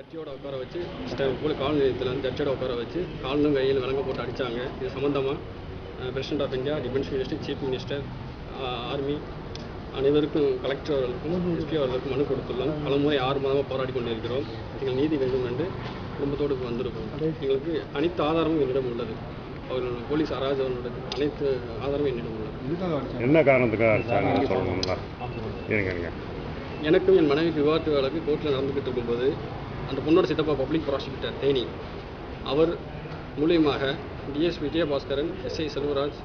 ஜட்ஜியோட உட்கார வச்சு போல காவல் நிலையத்தில் வந்து ஜட்ஜோட உட்கார வச்சு காலிலும் கையில் விலங்க போட்டு அடித்தாங்க இது சம்மந்தமாக president of India defence minister chief minister army அனைவருக்கும் கலெக்டர் அவர்களுக்கும் எஸ்பி அவர்களுக்கும் மனு கொடுத்துள்ளோம். பலமுறை ஆறு மாதமாக போராடி கொண்டிருக்கிறோம். எங்கள் நீதி வேண்டும் என்று குடும்பத்தோடு வந்திருக்கோம். எங்களுக்கு அனைத்து ஆதாரமும் என்னிடம் உள்ளது. அவர்கள் போலீஸ் அராஜகங்களோட அனைத்து ஆதாரமும் என்னிடம் உள்ளது. என்ன காரணத்துக்காக எனக்கும் என் மனைவிக்கு விவாதத்து வழக்கு கோர்ட்டில் நடந்துக்கிட்டு இருக்கும்போது அந்த பொண்ணோட சித்தப்பா பப்ளிக் ப்ராசிக்யூட்டர் தேனி. அவர் மூலியமாக DS Vijayabaskaran SI Selvaraj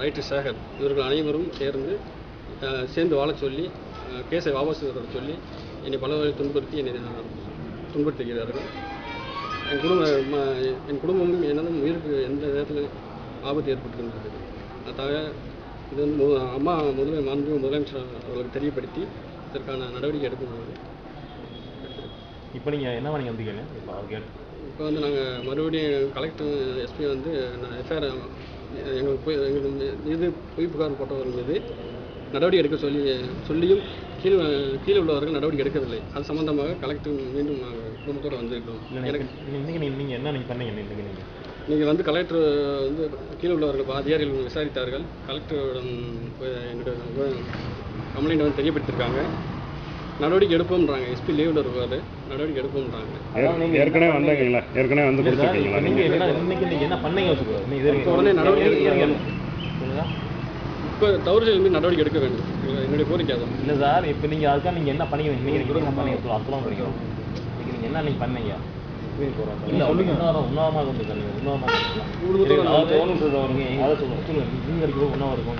writer Sekar இவர்கள் அனைவரும் சேர்ந்து சேர்ந்து வாழச் சொல்லி கேசை கேஸை வாபஸ் வர சொல்லி என்னை பல வகையில் துன்புறுத்தி என்னை துன்புறுத்துகிறார்கள். என் குடும்ப என் குடும்பமும் எனதும் உயிருக்கு எந்த நேரத்தில் ஆபத்து ஏற்பட்டுகின்றது அதாக இது வந்து மு- அம்மா முதல மாண்பு முதலமைச்சர் அவர்களுக்கு தெரியப்படுத்தி இதற்கான நடவடிக்கை எடுக்கும்போது இப்போ நீங்கள் என்ன பண்ணி வந்தீங்க இப்போ கேட்டு. இப்போ வந்து நாங்கள் மறுபடியும் கலெக்டர் எஸ்பி வந்து எஃப்ஐஆர் எங்களுக்கு போய் எங்களுக்கு இது பொய் புகார் போட்டவர்கள் மீது நடவடிக்கை எடுக்க சொல்லி சொல்லியும் கீழே கீழே உள்ளவர்கள் நடவடிக்கை எடுக்கவில்லை. அது சம்பந்தமாக கலெக்டர் மீண்டும் நாங்கள் குடும்பத்தோடு வந்திருக்கிறோம். எனக்கு நீங்கள் என்ன நீங்கள் பண்ணீங்க நீங்கள் நீங்கள் வந்து கலெக்டர் வந்து கீழே உள்ளவர்கள் அதிகாரிகள் விசாரித்தார்கள். கலெக்டரிடம் போய் என்னோட கம்ப்ளைண்ட் வந்து தெரியப்படுத்தியிருக்காங்க. நடவடிக்கை எடுப்போம்ன்றாங்க. எஸ்பி லீவில் இருக்காரு. நடவடிக்கை எடுப்போம்ன்றாங்க. ஏற்- ஏற்கனவே வந்தாங்கல்ல ஏற்கனவே வந்து கொடுத்துருக்கீங்களா? நீங்கள் நீங்கள் என்ன இன்னைக்கு நீங்கள் என்ன பண்ணீங்க வச்சுக்கோ. உடனே நடவடிக்கை இப்போ தவறு செய்யும் நடவடிக்கை எடுக்க வேண்டும். இது என்னுடைய கோரிக்கை அதான் இல்லை சார் இப்போ நீங்கள் அதுக்காக நீங்கள் என்ன பண்ணீங்க? இன்னைக்கு என்ன பண்ணீங்க அதெல்லாம் படிக்கிறோம் இன்னைக்கு நீங்கள் என்ன நீங்கள் பண்ணீங்க? இல்லை சொல்லுங்க. உண்ணாவிரமா குடும்பத்தோட அதாவது சொல்லுங்க. சொல்லுங்க. நீங்கள் அடிக்கிறது உண்ணாவிரம் இருக்கும்.